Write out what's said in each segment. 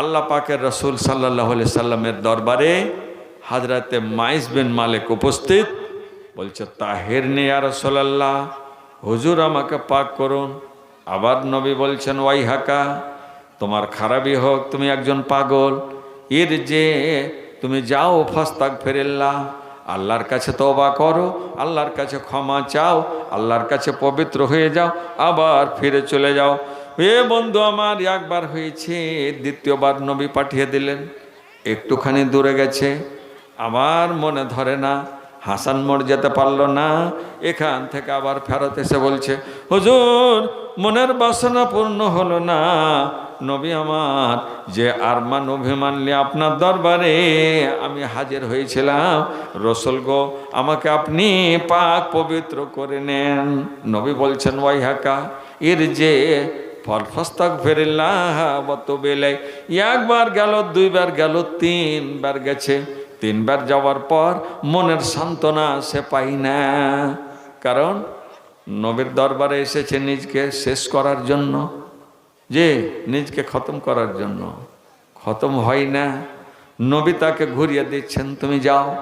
আল্লাহ পাকের রসুল সাল্লাহ সাল্লামের দরবারে হাজরাতে মাইস বিন মালিক উপস্থিত। বলছে, তাহের নে আর রসোল্লাহ হুজুর আমাকে পাক করুন। আবার নবী বলছেন ওয়াই হাকা তোমার খারাপই হোক, তুমি একজন পাগল। এর যে তুমি যাও ফাস্তাক ফেরেল্লা আল্লাহর কাছে তওবা করো, আল্লাহর কাছে ক্ষমা চাও, আল্লাহর কাছে পবিত্র হয়ে যাও, আবার ফিরে চলে যাও। এ বন্ধু আমার, একবার হয়েছে, দ্বিতীয়বার নবী পাঠিয়ে দিলেন। একটুখানি দূরে গেছে। আমার মনে ধরে না, হাসান মোড় যেতে পারল না। এখান থেকে আবার ফেরত এসে বলছে, হুজুর, মনের বাসনা পূর্ণ হলো না। নবী আমার, যে আরমান অভিমান নিয়ে আপনার দরবারে আমি হাজির হয়েছিলাম, রসুল গো, আমাকে আপনি পাক পবিত্র করে নেন। নবী বলছেন ওয়াই হাকা এর যে ফল ফস্তাক বত বেলে একবার গেল, দুইবার গেল, তিনবার গেছে। তিনবার যাওয়ার পর মনের সান্ত্বনা সে পাই না। কারণ নবীর দরবারে এসেছে নিজকে শেষ করার জন্য। যে নিজকে খতম করার জন্য। খতম হয় না। নবী তাকে ঘুরিয়ে দিচ্ছেন, তুমি যাও।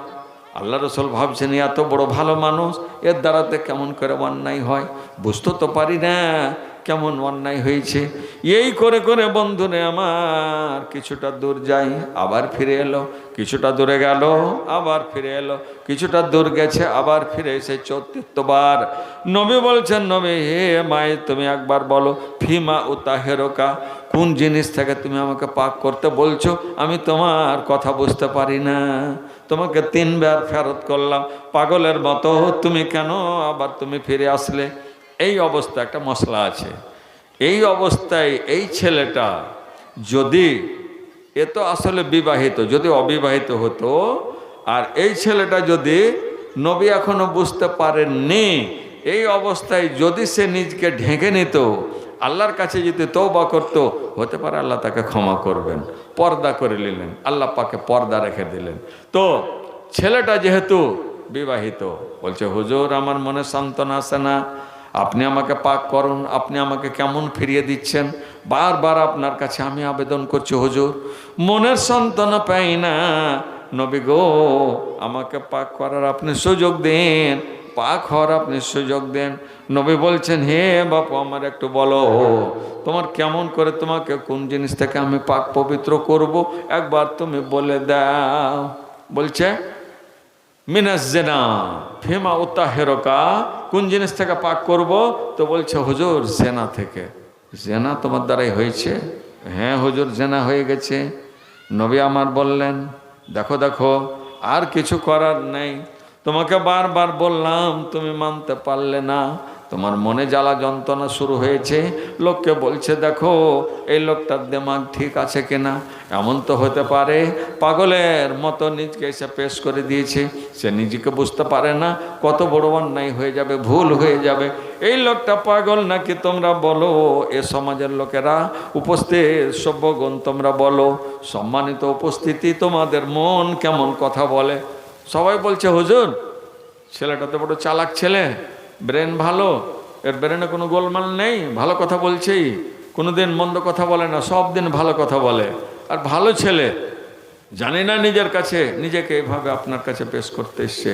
আল্লাহ রসুল ভাবছেন, এত বড় ভালো মানুষ, এর দ্বারাতে কেমন করে অন্যায় হয়? বুঝতে তো পারি না। কেমন অন্যায় হয়েছে। এই করে করে বন্ধুরে আমার কিছুটা দূর যাই, আবার ফিরে এলো, কিছুটা দূরে গেল, আবার ফিরে এলো, কিছুটা দূর গেছে, আবার ফিরে এসে চতুর্থবার। নবী বলছেন, নবী, হে মায়ে, তুমি একবার বলো, ফিমা ও তাহেরকা, কোন জিনিস থেকে তুমি আমাকে পাক করতে বলছো? আমি তোমার কথা বুঝতে পারি না। তোমাকে তিনবার ফেরত করলাম। পাগলের মতো তুমি কেন আবার তুমি ফিরে আসলে? এই অবস্থা একটা মশলা আছে। এই অবস্থায় এই ছেলেটা যদি, এ তো আসলে বিবাহিত, যদি অবিবাহিত হতো, আর এই ছেলেটা যদি নবী এখনও বুঝতে পারেননি, এই অবস্থায় যদি সে নিজকে ঢেকে নিত, আল্লাহর কাছে যদি তৌবা করত, হতে পারে আল্লাহ তাকে ক্ষমা করবেন, পর্দা করে নিলেন, আল্লাহ পাকে পর্দা রেখে দিলেন। তো ছেলেটা যেহেতু বিবাহিত, বলছে, হুজুর, আমার মনে সান্ত্বনা আসে না। আপনি আমাকে পাক করুন, আপনি আমাকে কেমন ফিরিয়ে দিচ্ছেন? বারবার আপনার কাছে আমি আবেদন করছি, হুজুর। মনের সন্তান পাই না। নবী গো, আমাকে পাক করার আপনি সুযোগ দেন। পাক হওয়ার আপনি সুযোগ দেন। নবী বলছেন, হে বাপু, আমার একটু বলো, তোমার কেমন করে তোমাকে কোন জিনিস থেকে আমি পাক পবিত্র করব? একবার তুমি বলে দাও। বলছে মিনাস জেনা, ফেমা উত্তাহেরকা, কোন জিনিস থেকে পাক করব? তো বলছে, হুজুর, জেনা থেকে। জেনা তোমার দ্বারাই হয়েছে। হ্যাঁ হুজুর, জেনা হয়ে গেছে। নবী আমার বললেন, দেখো দেখো, আর কিছু করার নেই। তোমাকে বারবার বললাম, তুমি মানতে পারলে না। তোমার মনে জ্বালা যন্ত্রণা শুরু হয়েছে? লোককে বলছে, দেখো, এই লোকটার দেমাগ ঠিক আছে কিনা? এমন তো হতে পারে, পাগলের মতো নিজকে এসে পেশ করে দিয়েছে। সে নিজেকে বুঝতে পারে না, কত বড় অন্যায় হয়ে যাবে, ভুল হয়ে যাবে। এই লোকটা পাগল নাকি তোমরা বলো? এ সমাজের লোকেরা উপস্থিত, সভ্যগণ তোমরা বলো। সম্মানিত উপস্থিতি তোমাদের মন কেমন কথা বলে? সবাই বলছে, হুজুর, ছেলেটা তো বড় চালাক ছেলে। ব্রেন ভালো? এর ব্রেনে কোনো গোলমাল নেই? ভালো কথা বলছেই। কোনো দিন মন্দ কথা বলে না, সব দিন ভালো কথা বলে। আর ভালো ছেলে, জানি না নিজের কাছে, নিজেকে এইভাবে আপনার কাছে পেশ করতে এসছে।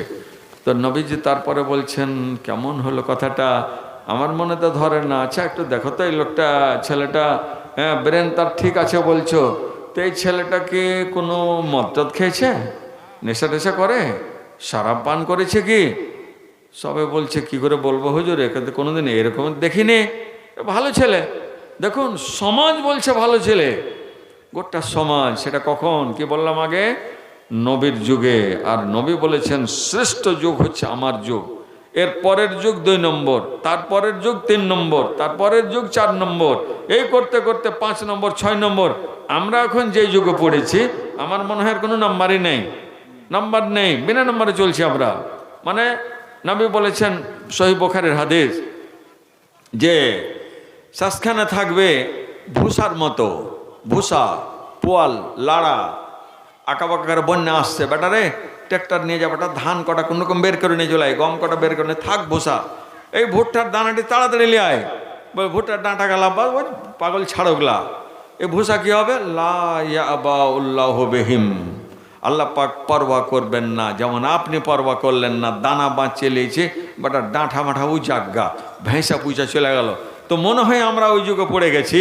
তো নবীজি তারপরে বলছেন, কেমন হলো কথাটা? আমার মনে তো ধরে না। আচ্ছা একটু দেখো তো এই লোকটা, ছেলেটা হ্যাঁ ব্রেন তার ঠিক আছে বলছো। তো এই ছেলেটা কি কোনো মদ্যত খেয়েছে? নেশা টেশা করে? সারাপ পান করেছে কি? সবে বলছে, কি করে বলব হুজুর? তো কোনোদিন এরকম দেখিনি। ভালো ছেলে। দেখুন, সমাজ বলছে ভালো ছেলে। গোটা সমাজ, সেটা কখন? কি বললাম আগে? নবীর যুগে। আর নবী বলেছেন, শ্রেষ্ঠ যুগ হচ্ছে আমার যুগ। এর পরের যুগ দুই নম্বর তারপরের যুগ তিন নম্বর তারপরের যুগ চার নম্বর, এই করতে করতে পাঁচ নম্বর, ছয় নম্বর। আমরা এখন যে যুগে পড়েছি, আমার মনে হয় কোনো নাম্বারই নেই। নাম্বার নেই, বিনা নাম্বারে চলছি আমরা। মানে নবী বলেছেন সহি বোখারের হাদিস যে শ্বাসখানে থাকবে ভূষার মতো ভূষা পোয়াল, লাড়া আঁকা বাঁকা করে বন্যা আসছে। বেটা রে, ট্র্যাক্টর নিয়ে যা বেটা, ধান কটা কোন রকম বের করে নিয়ে চলে গম কটা বের করে নিয়ে থাক ভূষা এই ভুট্টার দানাটি তাড়াতাড়ি লিয়ে আয়। ভুট্টার ডাঁটা গেলা বা ওই পাগল ছাড়োগলা এ ভূষা কী হবে? লা ইয়াবা উল্লাহ বেহিম। আল্লাহ পাক পরবা করবেন না। যেমন আপনি পরবা করলেন না, দানা বাঁচিয়ে লিয়েছে বাটা ডাঁঠা মাঠা উজাগা ভেঁসা পুজা চলে গেল। তো মনে হয় আমরা ওই যুগে পড়ে গেছি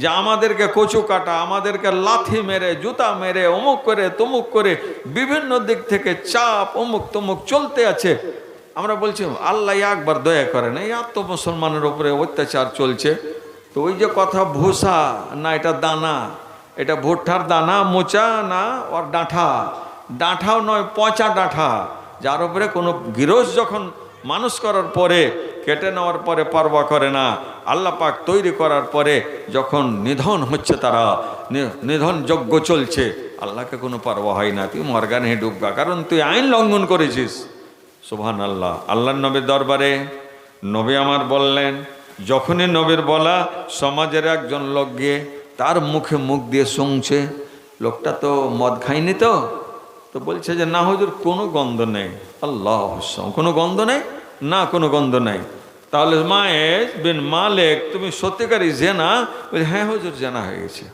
যে আমাদেরকে কচু কাটা, আমাদেরকে লাথি মেরে, জুতা মেরে, অমুক করে, তমুক করে, বিভিন্ন দিক থেকে চাপ, অমুক তমুক চলতে আছে। আমরা বলছি, আল্লাহ একবার দয়া করেন, এই আত্ম মুসলমানের উপরে অত্যাচার চলছে। তো ওই যে কথা ভূষা না, এটা দানা। এটা ভুট্টার দানা, মোচা না ওর ডাঁঠা। ডাঁঠাও নয়, পচা ডাঁঠা। যার উপরে কোনো গিরস যখন মানুষ করার পরে, কেটে নেওয়ার পরে পারবা করে না, আল্লাহ পাক তৈরি করার পরে যখন নিধন হচ্ছে তারা নিধন যজ্ঞ চলছে, আল্লাহকে কোনো পারবা হয় না। তুই মর্গানে ডুবগা। কারণ তুই আইন লঙ্ঘন করেছিস। সুবহান আল্লাহ আল্লাহর নবীর দরবারে নবী আমার বললেন, যখনই নবীর বলা সমাজের একজন লোক গিয়ে তার মুখে মুখ দিয়ে শুনছে, লোকটা তো মদ খায়নি তো তো বলছে যে, না হুজুর, কোনো গন্ধ নেই। আল্লাহ কোনো গন্ধ নেই? না, কোনো গন্ধ নেই। তাহলে মায়েজ বিন মালেক, তুমি সত্যিকারই জেনা? বলছে হ্যাঁ হুজুর, জেনা হয়ে গেছে।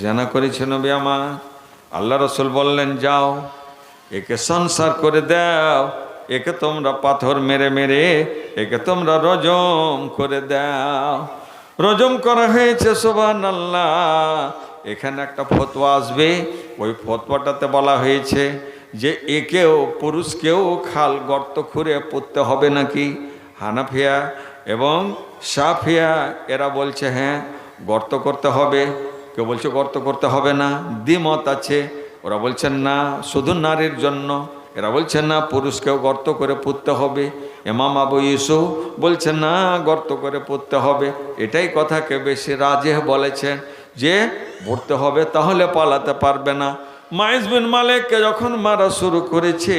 জেনা করেছে নবী আমার। আল্লাহ রসুল বললেন, যাও, একে সংসার করে দাও, একে তোমরা পাথর মেরে মেরে, একে তোমরা রজম করে দাও। রজম করা হয়েছে সোবান আল্লাহ এখানে একটা ফতোয়া আসবে। ওই ফতোয়াটাতে বলা হয়েছে যে, একেও পুরুষকেও খাল গর্ত খুঁড়ে পুঁততে হবে নাকি? হানাফিয়া এবং সাফিয়া, এরা বলছে হ্যাঁ গর্ত করতে হবে। কেউ বলছে, গর্ত করতে হবে না, দ্বিমত আছে। ওরা বলছেন, না, শুধু নারীর জন্য। এরা বলছেন, না, পুরুষকেও গর্ত করে পুঁততে হবে। এমাম আবু ইসু বলছেন, না, গর্ত করে পুঁততে হবে। এটাই কথাকে বেশি রাজে বলেছেন যে পড়তে হবে তাহলে পালাতে পারবে না। মাইজ বিন মালিককে যখন মারা শুরু করেছে,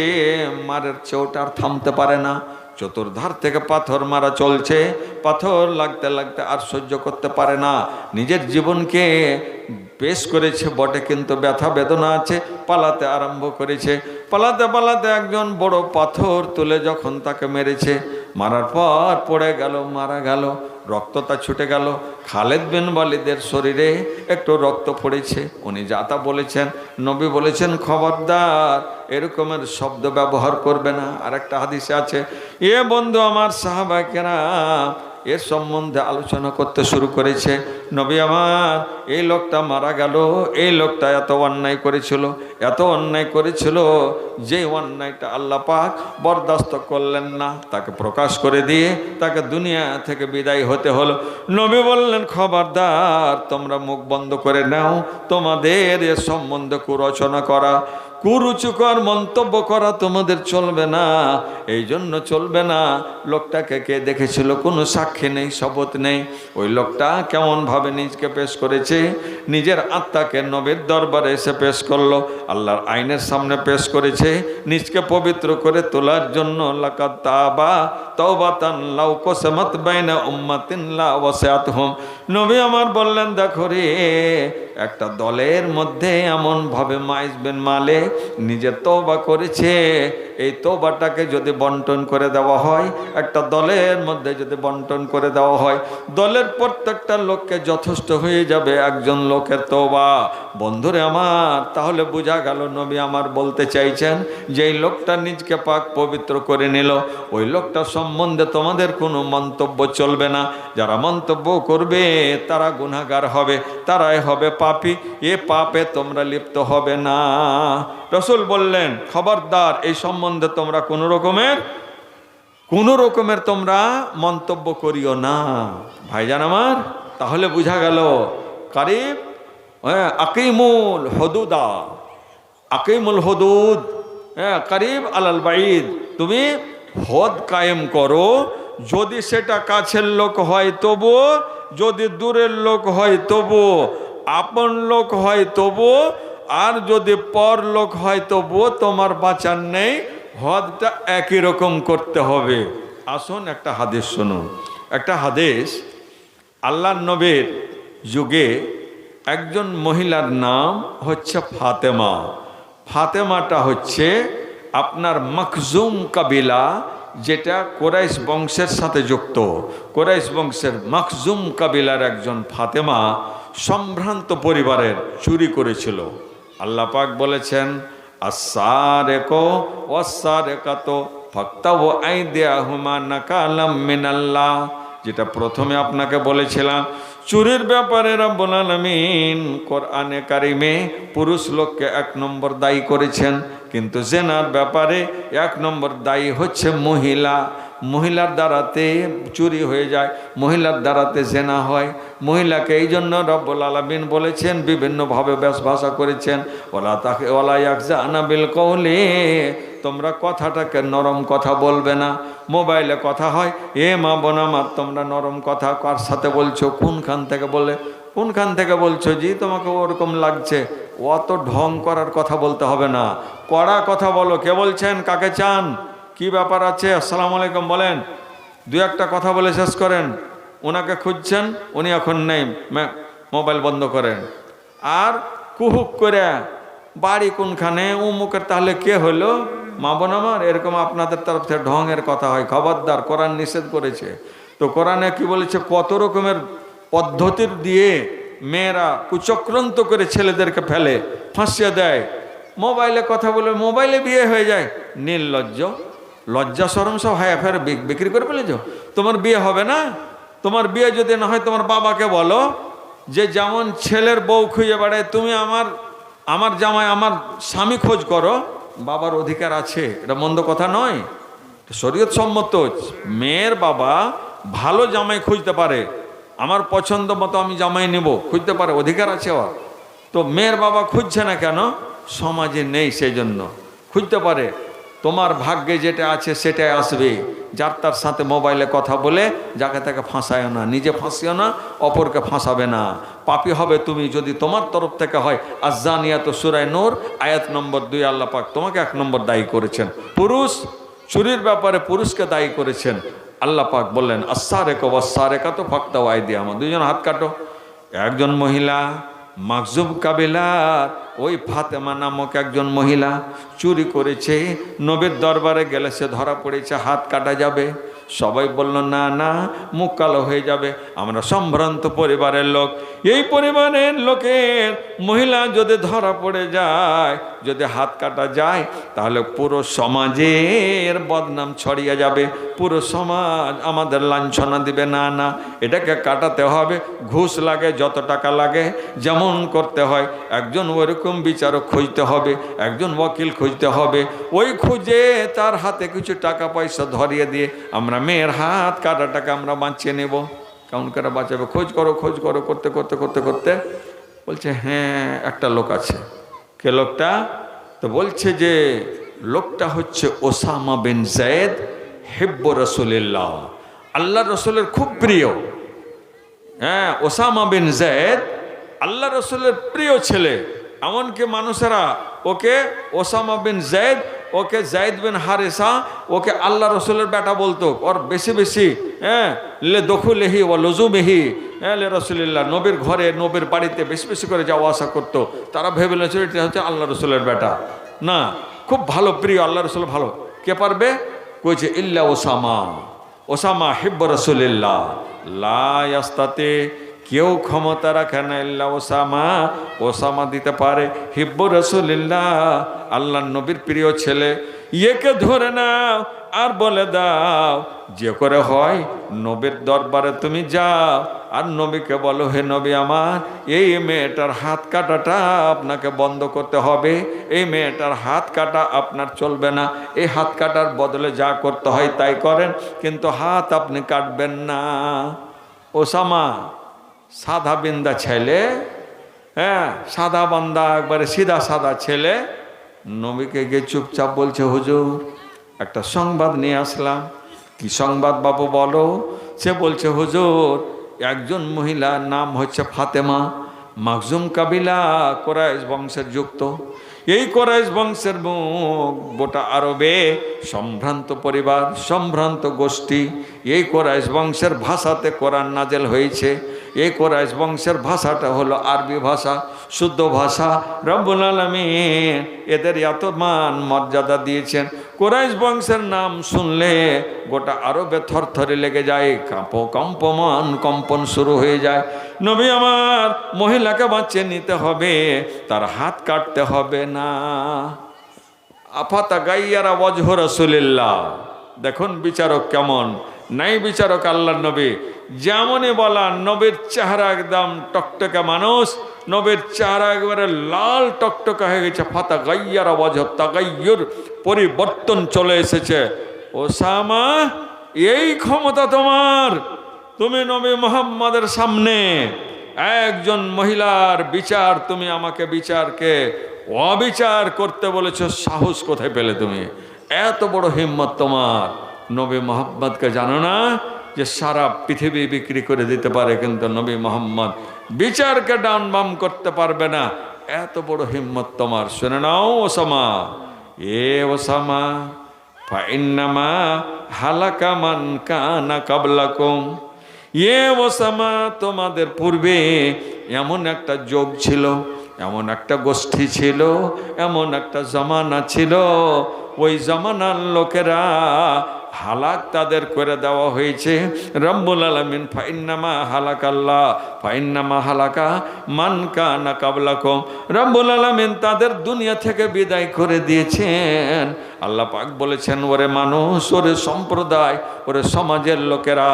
মারের চোট আর থামতে পারে না। চতুর্ধার থেকে পাথর মারা চলছে, পাথর লাগতে লাগতে আর সহ্য করতে পারে না। নিজের জীবনকে পেশ করেছে, বটে, কিন্তু ব্যথা বেদনা আছে, পালাতে আরম্ভ করেছে। পালাতে পালাতে একজন বড় পাথর তুলে যখন তাকে মেরেছে, মারার পর পড়ে গেল, মারা গেল রক্তটা ছুটে গেল। খালেদ বিন ওয়ালিদের শরীরে একটু রক্ত পড়েছে। উনি যা তা বলেছেন, নবী বলেছেন, খবরদার, এরকমের শব্দ ব্যবহার করবে না। আর একটা হাদিসে আছে, এ বন্ধু আমার সাহাবাকেরা এর সম্বন্ধে আলোচনা করতে শুরু করেছে। নবী আমার, এই লোকটা মারা গেল, এই লোকটা এত অন্যায় করেছিল, এত অন্যায় করেছিল যে অন্যায়টা আল্লাহ পাক বরদাস্ত করলেন না। তাকে প্রকাশ করে দিয়ে তাকে দুনিয়া থেকে বিদায় হতে হলো। নবী বললেন, খবরদার, তোমরা মুখ বন্ধ করে নাও, তোমাদের এ সম্বন্ধে কুরচনা করা। কুরুচুকর মন্তব্য করা তোমাদের চলবে না। এই জন্য চলবে না। লোকটাকে কে দেখেছিল? কোনো সাক্ষী নেই, শপথ নেই। ওই লোকটা কেমনভাবে নিজকে পেশ করেছে? নিজের আত্মাকে নবীর দরবারে এসে পেশ করল। আল্লাহর আইনের সামনে পেশ করেছে। নিজকে পবিত্র করে তোলার জন্য লা নবী আমার বললেন, দেখো রে একটা দলের মধ্যে এমনভাবে মাইজ বিন মালে নিজের তওবা করেছে, এই তওবাটাকে যদি বন্টন করে দেওয়া হয়, একটা দলের মধ্যে যদি বন্টন করে দেওয়া হয়, দলের প্রত্যেকটা লোককে যথেষ্ট হয়ে যাবে একজন লোকের তওবা। বন্ধুরে আমার, তাহলে বোঝা গেল নবী আমার বলতে চাইছেন যে এই লোকটা নিজকে পাক পবিত্র করে নিল, ওই লোকটা সম্বন্ধে তোমাদের কোনো মন্তব্য চলবে না। যারা মন্তব্য করবে, তারা গুনাহগার হবে, তারাই হবে পাপী, এ পাপে তোমরা লিপ্ত হবে না। রসুল বললেন, খবরদার, এই সম্বন্ধে তোমরা কোনো রকমের কোনো রকমের তোমরা মন্তব্য করিও না। ভাইজান আমার, তাহলে বোঝা গেল, কারিব হ্যাঁ আকিমুল হদুদা, আকিমুল হদুদ হ্যাঁ কারিব আলাল বাইদ তুমি হদ কায়েম করো। যদি সেটা কাছের লোক হয় তবু যদি দূরের লোক হয় তবু আপন লোক হয় তবু, আর যদি পর লোক হয় তবু, তোমার বাঁচার নেই। হদটা একই রকম করতে হবে। আসুন, একটা হাদিস শুনুন। একটা হাদিস আল্লাহ নবীর যুগে একজন মহিলার নাম হচ্ছে ফাতেমা। ফাতেমাটা হচ্ছে আপনার মখজুম কাবিলা, যেটা কোরাইশ বংশের সাথে যুক্ত। কোরাইশ বংশের মখজুম কাবিলার একজন ফাতেমা সম্ভ্রান্ত পরিবারের চুরি করেছিল। আল্লাহ পাক বলেছেন মিনাল্লাহ। যেটা প্রথমে আপনাকে বলেছিলাম, চুরির ব্যাপারে রব্বুল কোরআনে কারিমে পুরুষ লোককে এক নম্বর দায়ী করেছেন, কিন্তু জেনার ব্যাপারে এক নম্বর দায়ী হচ্ছে মহিলা। মহিলার দ্বারাতে চুরি হয়ে যায়, মহিলার দ্বারাতে জেনা হয়। মহিলাকে এই জন্য রব্বুল আলমিন বলেছেন, বিভিন্নভাবে ব্যাস ভাষা করেছেন ওলা তাকে ওলা একজা আনাবিল কৌলে তোমরা কথাটাকে নরম কথা বলবে না। মোবাইলে কথা হয়, এ মা বোন আমার, তোমরা নরম কথা কার সাথে বলছো? কোনখান থেকে বলে কোনখান থেকে বলছো? জি, তোমাকে ওরকম লাগছে। অত ঢং করার কথা বলতে হবে না। কড়া কথা বলো। কে বলছেন? কাকে চান? কি ব্যাপার আছে? আসসালামু আলাইকুম, বলেন। দু একটা কথা বলে শেষ করেন। ওনাকে খুঁজছেন, উনি এখন নেই মোবাইল বন্ধ করেন। আর কুহুক করে, বাড়ি কোনখানে? উমুকের তাহলে কে হলো মা বোন আমার, এরকম আপনাদের তরফ থেকে ঢঙের কথা হয়, খবরদার, কোরআন নিষেধ করেছে। তো কোরআনে কি বলেছে? কত রকমের পদ্ধতির দিয়ে মেয়েরা কুচক্রান্ত করে ছেলেদেরকে ফেলে, ফাঁসিয়ে দেয়। মোবাইলে কথা বলে, মোবাইলে বিয়ে হয়ে যায়। নির্লজ্জ। লজ্জা সরম সব, হায়া, ফের বিক্রি করে ফেলেছ? তোমার বিয়ে হবে না? তোমার বিয়ে যদি না হয়, তোমার বাবাকে বলো যে, যেমন ছেলের বউ খুঁজে বেড়ায়, তুমি আমার আমার জামাই, আমার স্বামী খোঁজ করো। বাবার অধিকার আছে, এটা মন্দ কথা নয়। শরীয়ত সম্মত। মেয়ের বাবা ভালো জামাই খুঁজতে পারে। আমার পছন্দ মতো আমি জামাই নেব, খুঁজতে পারে, অধিকার আছে ওর। তো মেয়ের বাবা খুঁজছে না কেন? সমাজে নেই সেই জন্য। খুঁজতে পারে। তোমার ভাগ্যে যেটা আছে সেটাই আসবে। যার তার সাথে মোবাইলে কথা বলে যাকে তাকে ফাঁসায় না, নিজে ফাঁসিও না, অপরকে ফাঁসাবে না। পাপি হবে তুমি যদি তোমার তরফ থেকে হয়। আজানিয়া তো সুরায় নূর, আয়াত নম্বর দুই আল্লাহ পাক তোমাকে এক নম্বর দায়ী করেছেন। পুরুষ, চুরির ব্যাপারে পুরুষকে দায়ী করেছেন। আল্লাহ পাক বললেন আসারে কো আসারে কাতো ফাক্তা ওয়াই দিয়ে আমার দুজন হাত কাটো। একজন মহিলা মাকজুব কাবিলার ওই ফাতেমা নামক একজন মহিলা চুরি করেছে। নবীর দরবারে গেলে সে ধরা পড়েছে, হাত কাটা যাবে। সবাই বলল, না না, মুখ কালো হয়ে যাবে। আমরা সম্ভ্রান্ত পরিবারের লোক। এই পরিবারের লোকের মহিলা যদি ধরা পড়ে যায়, যদি হাত কাটা যায়, তাহলে পুরো সমাজের বদনাম ছড়িয়ে যাবে। পুরো সমাজ আমাদের লাঞ্ছনা দিবে। না না, এটাকে কাটাতে হবে। ঘুষ লাগে, যত টাকা লাগে, যেমন করতে হয়। একজন ওরকম বিচারক খুঁজতে হবে, একজন ওকিল খুঁজতে হবে। ওই খুঁজে তার হাতে কিছু টাকা পয়সা ধরিয়ে দিয়ে আমরা মেয়ের হাত, কাটাটাকে আমরা বাঁচিয়ে নেব। কেমন করে বাঁচাবে? খোঁজ করো খোঁজ করো, করতে করতে করতে করতে। বলছে হ্যাঁ একটা লোক আছে। কে লোকটা? তো বলছে যে, লোকটা হচ্ছে ওসামা বিন জায়দ, হেব্ব রসুলিল্লাহ। আল্লাহ রসুলের খুব প্রিয়। হ্যাঁ ওসামা বিন জায়দ আল্লাহ রসুলের প্রিয় ছেলে। এমনকি মানুষেরা, ওকে ওসামা বিন জায়দ ওকে জায়দ বিন হারেসা, ওকে আল্লাহ রসুলের বেটা বলতো, ওর বেশি বেশি হ্যাঁ লে দখুলেহি ও লজুমেহি। হ্যাঁ লে রসুলিল্লাহ, নবীর ঘরে, নবীর বাড়িতে বেশি বেশি করে যাওয়া আসা করতো। তারা ভেবে নিয়েছিল এটা হচ্ছে আল্লাহ রসুলের বেটা। না, খুব ভালো, প্রিয় আল্লাহ রসুল ভালো। কে পারবে? কইছে, ইল্লা ওসামা। ওসামা হিব্ব রসুলিল্লাহ। লাস্তাতে কেউ ক্ষমতা রাখে না, ইল্লা ওসামা। ওসামা দিতে পারে। হিব্ব রসুলিল্লাহ, আল্লাহ নবীর প্রিয় ছেলে। ইয়েকে ধরে নাও আর বলে দাও, যে করে হয় নবীর দরবারে তুমি যাও। আর নবীকে বলো, হে নবী আমার, এই মেয়েটার হাত কাটাটা আপনাকে বন্ধ করতে হবে। এই মেয়েটার হাত কাটা আপনার চলবে না। এই হাত কাটার বদলে যা করতে হয় তাই করেন। কিন্তু হাত আপনি কাটবেন না। ওসামা সাদা বিন্দা ছেলে হ্যাঁ সাদা বান্দা, একবারে সিধা সাদা ছেলে। নবীকে গিয়ে চুপচাপ বলছে, হুজুর, একটা সংবাদ নিয়ে আসলাম। কি সংবাদ বাবু বলো? সে বলছে, হুজুর, একজন মহিলার নাম হচ্ছে ফাতেমা মাকজুম কাবিলা কোরাইশ বংশের যুক্ত। এই কোরাইশ বংশের মুখ গোটা আরবে সম্ভ্রান্ত পরিবার, সম্ভ্রান্ত গোষ্ঠী। এই কোরাইশ বংশের ভাষাতে কোরআন নাজেল হয়েছে। এই কোরাইশ বংশের ভাষাটা হলো আরবি ভাষা, শুদ্ধ ভাষা। রব্বুল আলমিন এদের এত মান মর্যাদা দিয়েছেন। কোরাইশ বংশের নাম শুনলে গোটা আরবে থরথরে লেগে যায়, কাঁপ কম্পমান কম্পন শুরু হয়ে যায়। নবী আমার, মহিলাকে বাঁচিয়ে নিতে হবে, তার হাত কাটতে হবে না। আফাতা গাইয়ারা ওয়াজহ রসুলিল্লাহ। দেখুন বিচারক কেমন। নাই বিচারক আল্লাহ নবী। যেমনই বলা, নবীর চেহারা একদম টকটকে মানুষ, নবীর চেহারা একবারে লাল টকটকে হয়ে গেছে। ফাতা গাইয়ারা ওয়াজহ তাগাইয়ুর, পরিবর্তন চলে এসেছে। ওসামা, এই ক্ষমতা তোমার। তুমি নবী মোহাম্মদের সামনে একজন মহিলার বিচার, তুমি আমাকে বিচারকে অবিচার করতে বলেছ, সাহস কোথায় পেলে তুমি? এত বড় হিম্মত তোমার। নবী মোহাম্মদকে জানো না যে সারা পৃথিবী বিক্রি করে দিতে পারে, কিন্তু নবী মোহাম্মদ বিচারকে ডান বাম করতে পারবে না। এত বড় হিম্মত তোমার। শুনে নাও ওসামা। এ ওসামা ইয়ে ওসামা, তোমাদের পূর্বে এমন একটা যোগ ছিল, এমন একটা গোষ্ঠী ছিল, এমন একটা জমানা ছিল। ওই জমানার লোকেরা হালাক তাদের করে দেওয়া হয়েছে। রব্বুল আলমিন, ফাইন্নামা হালাক আল্লাহ ফাইন্নামা হালাকা মান কানা কাবলাকম। রব্বুল আলমিন তাদের দুনিয়া থেকে বিদায় করে দিয়েছেন। আল্লাহ পাক বলেছেন, ওরে মানুষ, ওরে সম্প্রদায়, ওরে সমাজের লোকেরা,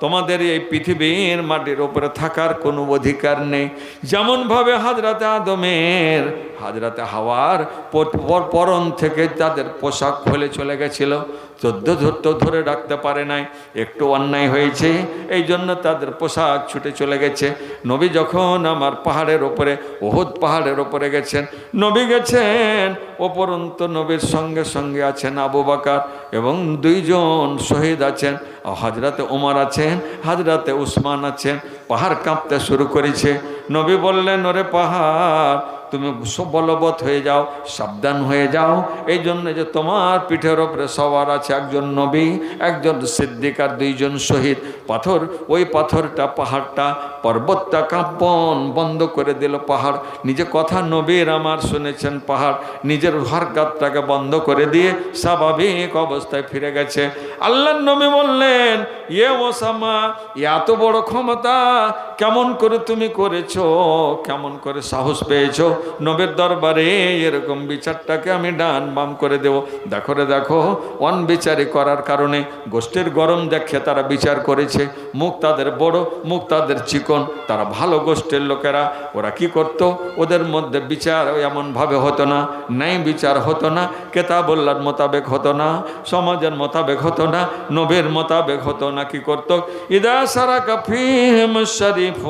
তোমাদের এই পৃথিবীর মাটির উপরে থাকার কোনো অধিকার নেই। যেমনভাবে হাজরাতে আদমের, হাজরাতে হাওয়ার পর- পরন থেকে তাদের পোশাক খুলে চলে গেছিল। চোদ্দ ধরত ধরে রাখতে পারে নাই, একটু অন্যায় হয়েছে এই জন্য তাদের পোশাক ছুটে চলে গেছে। নবী যখন আমার পাহাড়ের ওপরে ওহুদ পাহাড়ের ওপরে গেছেন, নবী গেছেন ওপরন্ত নবীর সঙ্গে সঙ্গে আছেন আবু বাকার এবং দুইজন শহীদ আছেন। হাজরাতে ওমার আছেন হাজরাতে উসমান আছেন। পাহাড় কাঁপতে শুরু করেছে। নবী বললেন, ওরে পাহাড় তুমি বলবৎ হয়ে যাও, সাবধান হয়ে যাও। এই জন্য যে তোমার পিঠের ওপরে সবার আছে একজন নবী, একজন সিদ্দিক আর দুইজন শহীদ। পাথর, ওই পাথরটা, পাহাড়টা, পর্বতটা কাঁপন, বন্ধ করে দিল পাহাড়। নিজে কথা নবীর আমার শুনেছেন পাহাড়। নিজের হরকাতটাকে বন্ধ করে দিয়ে স্বাভাবিক অবস্থায় ফিরে গেছে। আল্লাহ নবী বললেন ইয়ে ওসামা, এত বড় ক্ষমতা কেমন করে তুমি করেছ? কেমন করে সাহস পেয়েছ? নবের দরবারে এরকম বিচারটাকে আমি ডান বাম করে দেব। দেখো রে, দেখো, অনবিচারি করার কারণে গোষ্ঠীর গরম দেখে তারা বিচার করেছে। মুখ তাদের বড়, মুখ তাদের চিকন। তারা ভালো গোষ্ঠীর লোকেরা। ওরা কি করত? ওদের মধ্যে বিচার এমনভাবে হতো না, ন্যায় বিচার হতো না, কেতাবল্লার মোতাবেক হতো না, সমাজের মোতাবেক হতো না, নবীর মোতাবেক হতো না। কি করতো? ইদা সারা কাফিম শরীফ।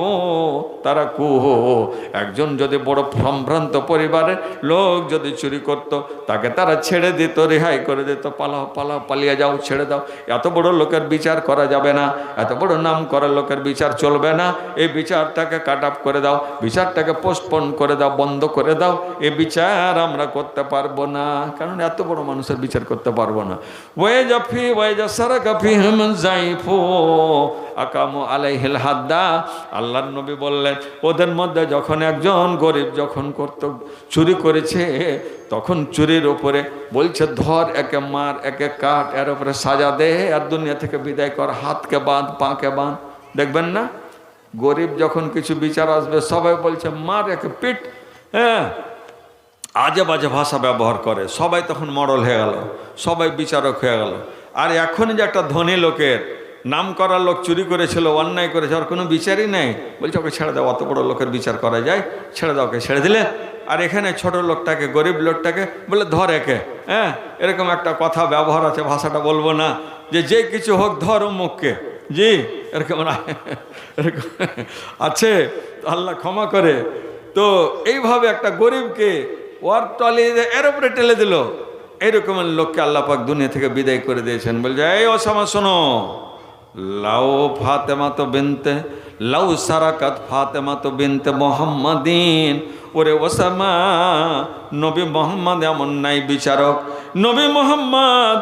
তারা কুহ একজন যদি বড় সম্ভ্রান্ত পরিবারের লোক যদি চুরি করত, তাকে তারা ছেড়ে দিত, রেহাই করে দিত। পালাও পালাও, পালিয়ে যাও, ছেড়ে দাও। এত বড় লোকের বিচার করা যাবে না। এত বড় নাম করা লোকের বিচার চলবে না। এই বিচারটাকে কাট আপ করে দাও। বিচারটাকে পোস্টপোন করে দাও, বন্ধ করে দাও। এ বিচার আমরা করতে পারব না। কারণ এত বড় মানুষের বিচার করতে পারব না। ওয়ে জাফি ওয়ে যা সারা কাফি হেম জাইফু। আকামু আলাইহিল হাদ্দা। আল্লাহর নবী বললেন, ওদের মধ্যে যখন একজন গরিব যখন করত, চুরি করেছে, তখন চুরির ওপরে বলছে, ধর একে মার, একে কাট, এর ওপরে সাজা দে, আর দুনিয়া থেকে বিদায় কর, হাতকে বাঁধ, পাকে বাঁধ। দেখবেন না? গরিব যখন কিছু বিচার আসবে, সবাই বলছে, মার একে পিট। হ্যাঁ? আজে বাজে ভাষা ব্যবহার করে, সবাই তখন মডল হয়ে গেল, সবাই বিচারক হয়ে গেল। আর এখন যে একটা ধনী লোকের নাম করার লোক চুরি করেছিল, অন্যায় করেছে আর কোনো বিচারই নেই। বলছে, ওকে ছেড়ে দাও, অত বড় লোকের বিচার করা যায়। ছেড়ে দাও, ওকে ছেড়ে দিলে। আর এখানে ছোট লোকটাকে, গরিব লোকটাকে বলে, ধর একে। হ্যাঁ? এরকম একটা কথা, ব্যবহার আছে, ভাষাটা বলব না। যে যে কিছু হোক, ধর মুখকে জি? এরকম এরকম। আছে। আল্লাহ ক্ষমা করে। তো এইভাবে একটা গরিবকে ওয়ার টলি এর উপরে টেলে দিল। এইরকমের লোককে আল্লাহ পাক দুনিয়া থেকে বিদায় করে দিয়েছেন। বলছে, এই ওসামা, শোনো। লাউ ফাতেমা তো বিনতে লাউ সারাকাত ফাতেমা তো বিনতে মোহাম্মদিন। ওরে ওসামা, নবী মোহাম্মদ এমন নাই বিচারক। নবী মোহাম্মদ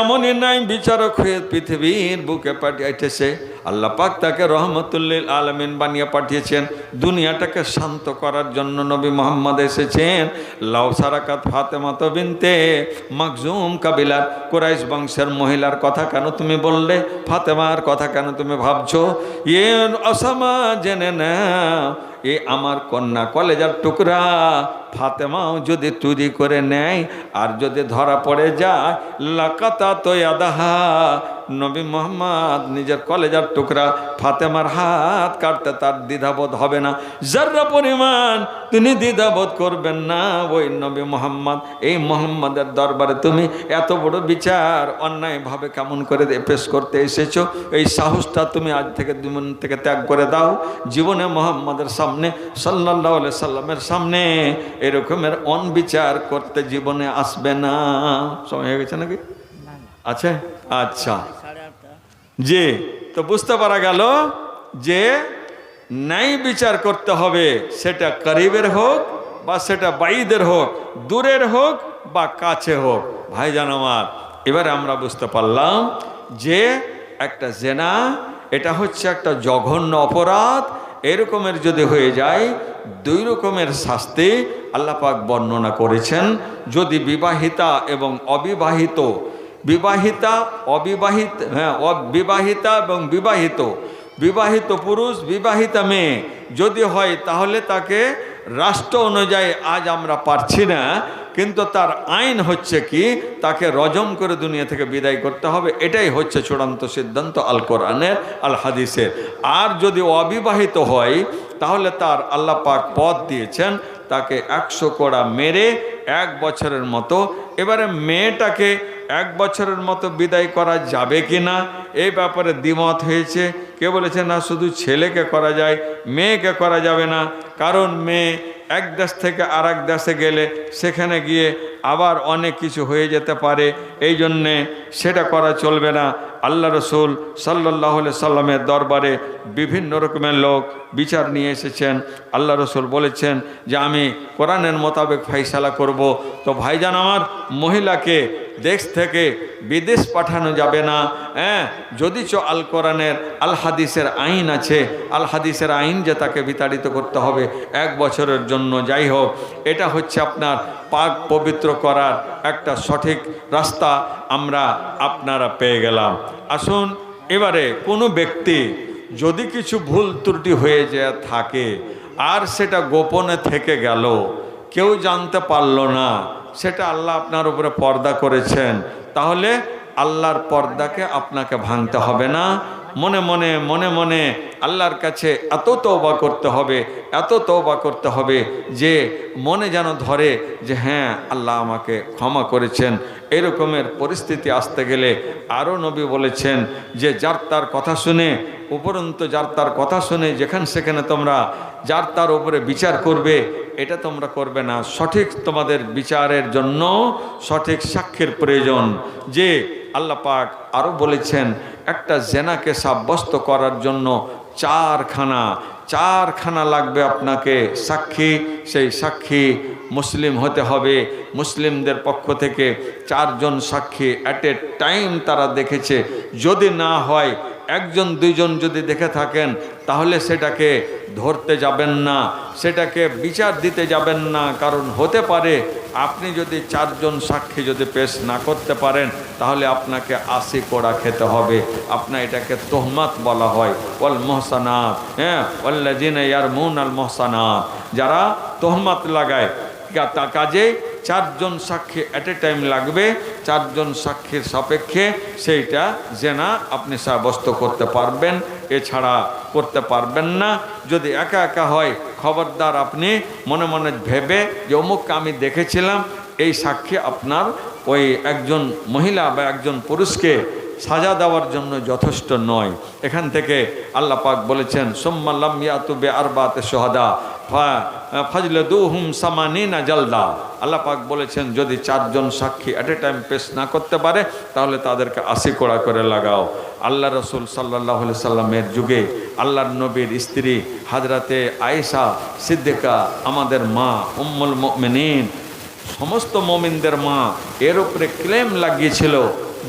এমনই নাই বিচারক হয়ে পৃথিবীর বুকে পাঠিয়েছে। আল্লাহ পাক তাকে রহমতুল্লিল আলমিন বানিয়ে পাঠিয়েছেন। দুনিয়াটাকে শান্ত করার জন্য নবী মোহাম্মদ এসেছেন। লাউ সারাকাত ফাতেমা তো বিনতে মাকজুম কাবিলার কুরাইশ বংশের মহিলার কথা কেন তুমি বললে? ফাতেমার কথা কেন তুমি ভাবছ? এ অসামা জেনে নাও। এ আমার কন্যা কলেজার টুকরা। ফাতেমাও যদি চুরি করে নেয়, আর যদি ধরা পড়ে যায়, লাকাতা তো আদাহা নবী মোহাম্মদ নিজের কলেজার টুকরা ফাতেমার হাত কাটতে তার দ্বিধাবোধ হবে না। যার্রা পরিমাণ তিনি দ্বিধাবোধ করবেন না ওই নবী মোহাম্মদ এই মোহাম্মদের দরবারে তুমি এত বড় বিচার অন্যায়ভাবে কেমন করে পেশ করতে এসেছ? এই সাহসটা তুমি আজ থেকে জীবন থেকে ত্যাগ করে দাও। জীবনে মোহাম্মদের সামনে সাল্লাহ সাল্লামের সামনে এরকমের অনবিচার করতে জীবনে আসবে না। সময় হয়ে গেছে নাকি? আছে? আচ্ছা। জি, তো বুঝতে পারা গেল যে ন্যায় বিচার করতে হবে, সেটা করিবের হোক বা সেটা বাইদের হোক, দূরের হোক বা কাছে হোক। ভাইজান আমার, এবারে আমরা বুঝতে পারলাম যে একটা জেনা, এটা হচ্ছে একটা জঘন্য অপরাধ। এরকমের যদি হয়ে যায়, দুই রকমের শাস্তি আল্লাপাক বর্ণনা করেছেন। যদি বিবাহিতা এবং অবিবাহিত বিবাহিতা, অবিবাহিত হ্যাঁ অবিবাহিতা এবং বিবাহিত। বিবাহিত পুরুষ, বিবাহিতা মেয়ে। যদি হয় তাহলে তাকে রাষ্ট্র অনুযায়ী আজ আমরা পারছি না, কিন্তু তার আইন হচ্ছে কি, তাকে রজম করে দুনিয়া থেকে বিদায় করতে হবে। এটাই হচ্ছে চূড়ান্ত সিদ্ধান্ত আল কোরআনের আল হাদিসের আর যদি অবিবাহিত হয়, তাহলে তার আল্লাহ পাক পথ দিয়েছেন তাকে একশো কোড়া মেরে এক বছরের মতো। এবারে মেয়েটাকে এক বছরের মতো বিদায় করা যাবে কি না এই ব্যাপারে দ্বিমত হয়েছে। কে বলেছে, না, শুধু ছেলেকে করা যায়, মেয়েকে করা যাবে না। কারণ মেয়ে এক দেশ থেকে আর দেশে গেলে সেখানে গিয়ে আবার অনেক কিছু হয়ে যেতে পারে। এই জন্যে সেটা করা চলবে না। আল্লাহ রসুল সাল্লাহ সাল্লামের দরবারে বিভিন্ন রকমের লোক বিচার নিয়ে এসেছেন। আল্লাহ রসুল বলেছেন যে, আমি কোরআনের মোতাবেক ফাইসালা করব। তো ভাইজান আমার, মহিলাকে দেশ থেকে বিদেশ পাঠানো যাবে না। হ্যাঁ যদি চ আল কোরআনের, আল হাদিসের আইন আছে, আল হাদিসের আইন যে তাকে বিতাড়িত করতে হবে এক বছরের জন্য। যাই হোক, এটা হচ্ছে আপনার পাক পবিত্র করার একটা সঠিক রাস্তা আমরা আপনারা পেয়ে গেলাম। আসুন, এবারে কোনো ব্যক্তি যদি কিছু ভুল ত্রুটি হয়ে যায় থাকে আর সেটা গোপনে থেকে গেল, কেউ জানতে পারল না, সেটা আল্লাহ আপনার উপরে পর্দা করেছেন, তাহলে আল্লাহর পর্দাকে আপনাকে ভাঙতে হবে না। মনে মনে মনে মনে আল্লাহর কাছে এত তৌবা করতে হবে, এত তৌবা করতে হবে যে মনে যেন ধরে যে হ্যাঁ আল্লাহ আমাকে ক্ষমা করেছেন। এরকমের পরিস্থিতি আসতে গেলে আরও নবী বলেছেন যে যার তার কথা শুনে, উপরন্ত যার তার কথা শুনে, যেখানে সেখানে তোমরা যার তার উপরে বিচার করবে, এটা তোমরা করবে না। সঠিক তোমাদের বিচারের জন্য সঠিক সাক্ষীর প্রয়োজন যে আল্লাহ পাক আরও বলেছেন, একটা জেনাকে সাব্যস্ত করার জন্য চারখানা চারখানা লাগবে আপনাকে সাক্ষী। সেই সাক্ষী মুসলিম হতে হবে। মুসলিমদের পক্ষ থেকে চারজন সাক্ষী অ্যাট এ টাইম তারা দেখেছে। যদি না হয় একজন, দুইজন যদি দেখে থাকেন, তাহলে সেটাকে ধরতে যাবেন না, সেটাকে বিচার দিতে যাবেন না, কারণ হতে পারে আপনি যদি চারজন সাক্ষী যদি পেশ না করতে পারেন, তাহলে আপনাকে আশি কোড়া খেতে হবে। আপনার এটাকে তোহমাত বলা হয়। ওয়াল মহসানাত হ্যাঁ ওয়াল্লাজিন ইয়ার মুন আল মহসানাত। যারা তোহমাত লাগায় তা কাজে চারজন সাক্ষী অ্যাট এ টাইম লাগবে, চারজন সাক্ষীর সাপেক্ষে সেইটা জেনা আপনি সাব্যস্ত করতে পারবেন, এছাড়া করতে পারবেন না। যদি একা একা হয়, খবরদার আপনি মনে মনে ভেবে যে অমুককে আমি দেখেছিলাম, এই সাক্ষী আপনার ওই একজন মহিলা বা একজন পুরুষকে সাজা দেওয়ার জন্য যথেষ্ট নয়। এখান থেকে আল্লাহ পাক বলেছেন সোম্মাল্লাম ইয়াতুবে আরবাতে সোহাদা ফজলে দু হুম সামানিনা জলদা। আল্লাহ পাক বলেছেন, যদি চারজন সাক্ষী অ্যাট এ টাইম পেশ না করতে পারে, তাহলে তাদেরকে আশি কোড়া করে লাগাও। আল্লাহ রসুল সাল্লাহ সাল্লামের যুগে আল্লাহর নবীর স্ত্রী হাজরাতে আয়েশা সিদ্দিকা, আমাদের মা উম্মুল মিনীন সমস্ত মমিনদের মা এর উপরে ক্লেম লাগিয়েছিল।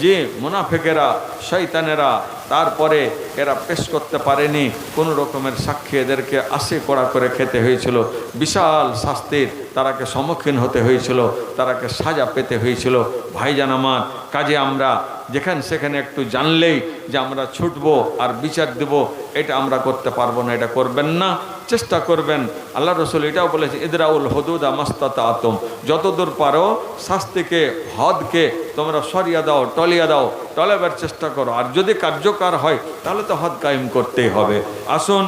যে মোনাফেকেরা শৈতানেরা তারপরে এরা পেশ করতে পারেনি। কোনো রকমের সাক্ষী এদেরকে আশি কড়া করে খেতে হয়েছিল। বিশাল শাস্তির তারাকে সম্মুখীন হতে হয়েছিল। তারাকে সাজা পেতে হয়েছিল। ভাইজান আমার, কাজে আমরা যেখানে সেখানে একটু জানলেই যে আমরা ছুটব আর বিচার দেব, এটা আমরা করতে পারব না, এটা করবেন না, চেষ্টা করবেন। আল্লাহ রসুল এটাও বলেছে, ইদরাউল হদুদা মাস্তাতা আতম যতদূর পারো শাস্তিকে, হদকে তোমরা সরিয়ে দাও, টলিয়ে দাও। টলাবার চেষ্টা করো। আর যদি কার্যকর হয় তাহলে তো হদ কায়েম করতেই হবে। আসুন।